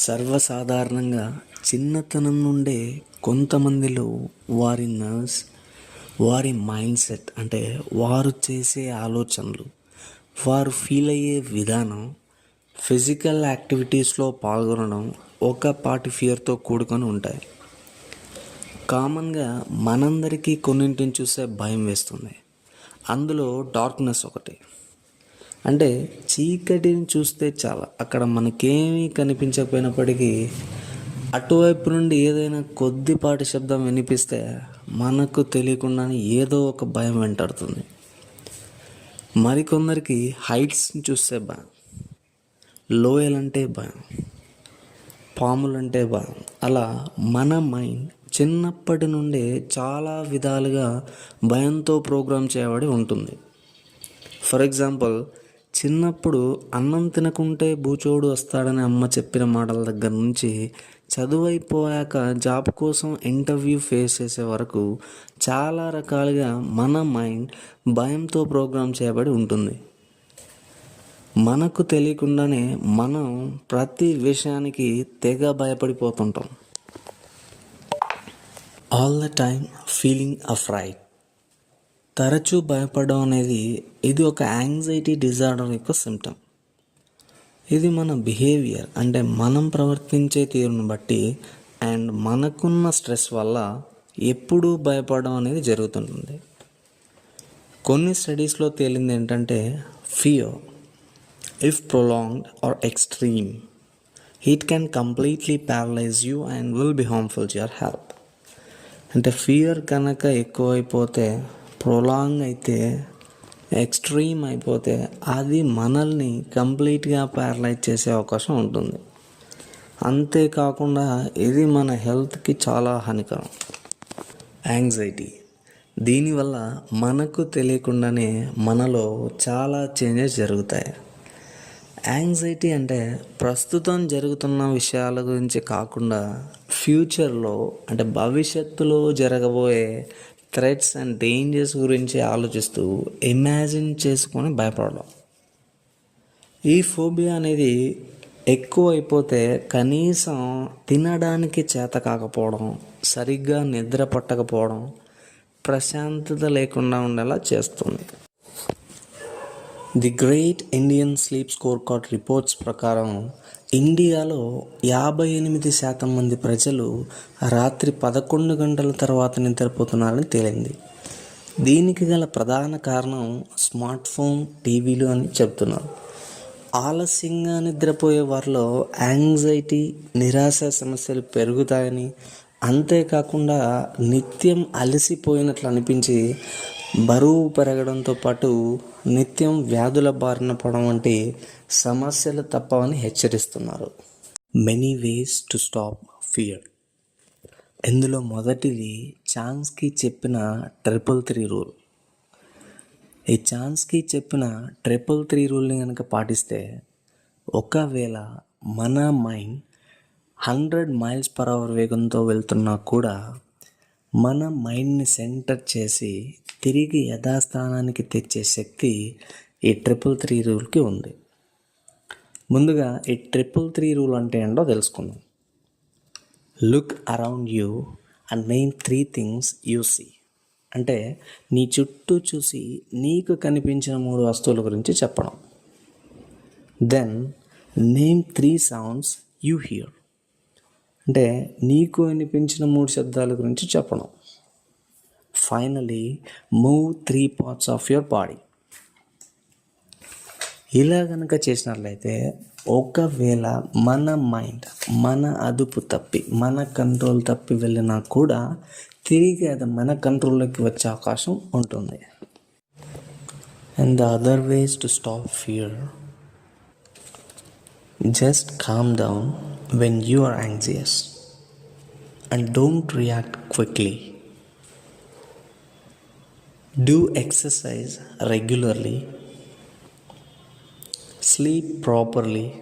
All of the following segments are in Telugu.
సర్వసాధారణంగా చిన్నతనం నుండే కొంతమందిలో వారి నర్వ్స్ వారి మైండ్ సెట్ అంటే వారు చేసే ఆలోచనలు వారు ఫీల్ అయ్యే విధానం ఫిజికల్ యాక్టివిటీస్లో పాల్గొనడం ఒక పాటి ఫియర్తో కూడుకొని ఉంటాయి. కామన్గా మనందరికీ కొన్నింటిని చూసే భయం వేస్తుంది. అందులో డార్క్నెస్ ఒకటి. అంటే చీకటిని చూస్తే చాలా. అక్కడ మనకేమీ కనిపించకపోయినప్పటికీ అటువైపు నుండి ఏదైనా కొద్దిపాటి శబ్దం వినిపిస్తే మనకు తెలియకుండానే ఏదో ఒక భయం వెంటాడుతుంది. మరికొందరికి హైట్స్ని చూస్తే భయం. లోయలంటే భయం. పాములంటే భయం. అలా మన మైండ్ చిన్నప్పటి నుండే చాలా విధాలుగా భయంతో ప్రోగ్రామ్ చేయబడి ఉంటుంది. ఫర్ ఎగ్జాంపుల్ చిన్నప్పుడు అన్నం తినకుంటే బూచోడు వస్తాడని అమ్మ చెప్పిన మాటల దగ్గర నుంచి చదువు అయిపోయాక జాబ్ కోసం ఇంటర్వ్యూ ఫేస్ చేసే వరకు చాలా రకాలుగా మన మైండ్ భయంతో ప్రోగ్రామ్ చేయబడి ఉంటుంది. మనకు తెలియకుండానే మనం ప్రతి విషయానికి తెగ భయపడిపోతుంటాం. All the time feeling afraid తరచూ భయపడడం అనేది ఇది ఒక యాంగ్జైటీ డిజార్డర్ యొక్క సిమ్టమ్ ఇది మన బిహేవియర్ అంటే మనం ప్రవర్తించే తీరును బట్టి అండ్ మనకున్న స్ట్రెస్ వల్ల ఎప్పుడూ భయపడడం అనేది జరుగుతుంటుంది. కొన్ని స్టడీస్లో తేలింది ఏంటంటే fear if prolonged or extreme it can completely paralyse you and will be harmful to your health అంటే ఫియర్ కనుక ఎక్కువైపోతే ప్రొలాంగ్ అయితే ఎక్స్ట్రీమ్ అయిపోతే అది మనల్ని కంప్లీట్గా ప్యారలైజ్ చేసే అవకాశం ఉంటుంది. అంతేకాకుండా ఇది మన హెల్త్కి చాలా హానికరం. యాంగ్జైటీ దీనివల్ల మనకు తెలియకుండానే మనలో చాలా చేంజెస్ జరుగుతాయి. యాంగ్జైటీ అంటే ప్రస్తుతం జరుగుతున్న విషయాల గురించి కాకుండా ఫ్యూచర్లో అంటే భవిష్యత్తులో జరగబోయే థ్రెట్స్ అండ్ డేంజర్స్ గురించి ఆలోచిస్తూ ఇమాజిన్ చేసుకొని భయపడడం. ఈ ఫోబియా అనేది ఎక్కువ అయిపోతే కనీసం తినడానికి చేత కాకపోవడం సరిగ్గా నిద్ర పట్టకపోవడం ప్రశాంతత లేకుండా ఉండేలా చేస్తుంది. The great Indian sleep score card reports ప్రకారం ఇండియాలో యాభై ఎనిమిది శాతం మంది ప్రజలు రాత్రి పదకొండు గంటల తర్వాత నిద్రపోతున్నారని తేలింది. దీనికి గల ప్రధాన కారణం స్మార్ట్ ఫోన్ టీవీలు అని చెప్తున్నారు ఆలస్యంగా నిద్రపోయే వారిలో యాంగ్జైటీ నిరాశ సమస్యలు పెరుగుతాయని అంతేకాకుండా నిత్యం అలసిపోయినట్లు అనిపించి బరువు పెరగడంతో పాటు నిత్యం వ్యాధుల బారిన పడడం వంటి సమస్యలు తప్పవని హెచ్చరిస్తున్నారు. Many ways to stop fear ఇందులో మొదటిది ఛాన్స్కి చెప్పిన ట్రిపుల్ త్రీ రూల్. ఈ ఛాన్స్కి చెప్పిన ట్రిపుల్ త్రీ రూల్ని కనుక పాటిస్తే ఒకవేళ మన mind hundred miles per hour వేగంతో వెళ్తున్నా కూడా మన మైండ్ని సెంటర్ చేసి తిరిగి యథాస్థానానికి తెచ్చే శక్తి ఈ ట్రిపుల్ త్రీ రూల్కి ఉంది. ముందుగా ఈ ట్రిపుల్ త్రీ రూల్ అంటే ఏంటో తెలుసుకుందాం. Look around you and name three things you see అంటే నీ చుట్టూ చూసి నీకు కనిపించిన మూడు వస్తువుల గురించి చెప్పడం. Then name three sounds you hear అంటే నీకు అనిపించిన మూడు శబ్దాల గురించి చెప్పడం finally move three parts of your body ఇలా కనుక చేసినట్లయితే ఒకవేళ మన మైండ్ మన అదుపు తప్పి మన కంట్రోల్ తప్పి వెళ్ళినా కూడా తిరిగి అది మన కంట్రోల్లోకి వచ్చే అవకాశం ఉంటుంది. And the other ways to stop fear just calm down when you are anxious and don't react quickly do exercise regularly sleep properly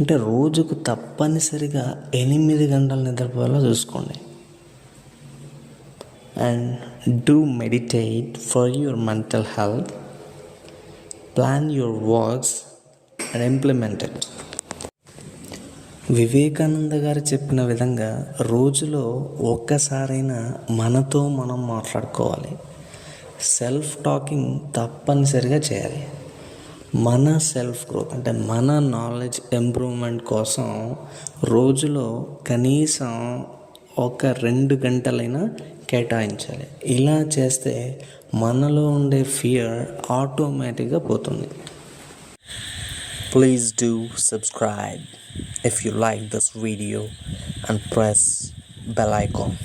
అంటే రోజుకు తప్పనిసరిగా ఎనిమిది గంటలు నిద్రపోయేలా చూసుకోండి. And do meditate for your mental health plan your works and implement it Vivekananda గారు చెప్పిన విధంగా రోజులో ఒక్కసారైనా మనతో మనం మాట్లాడుకోవాలి. సెల్ఫ్ టాకింగ్ తప్పనిసరిగా చేయాలి. మన సెల్ఫ్ గ్రోత్ అంటే మన నాలెడ్జ్ ఇంప్రూవ్మెంట్ కోసం రోజులో కనీసం ఒక రెండు గంటలైనా కేటాయించాలి. ఇలా చేస్తే మనలో ఉండే ఫియర్ ఆటోమేటిక్గా పోతుంది. Please do subscribe if you like this video and press bell icon.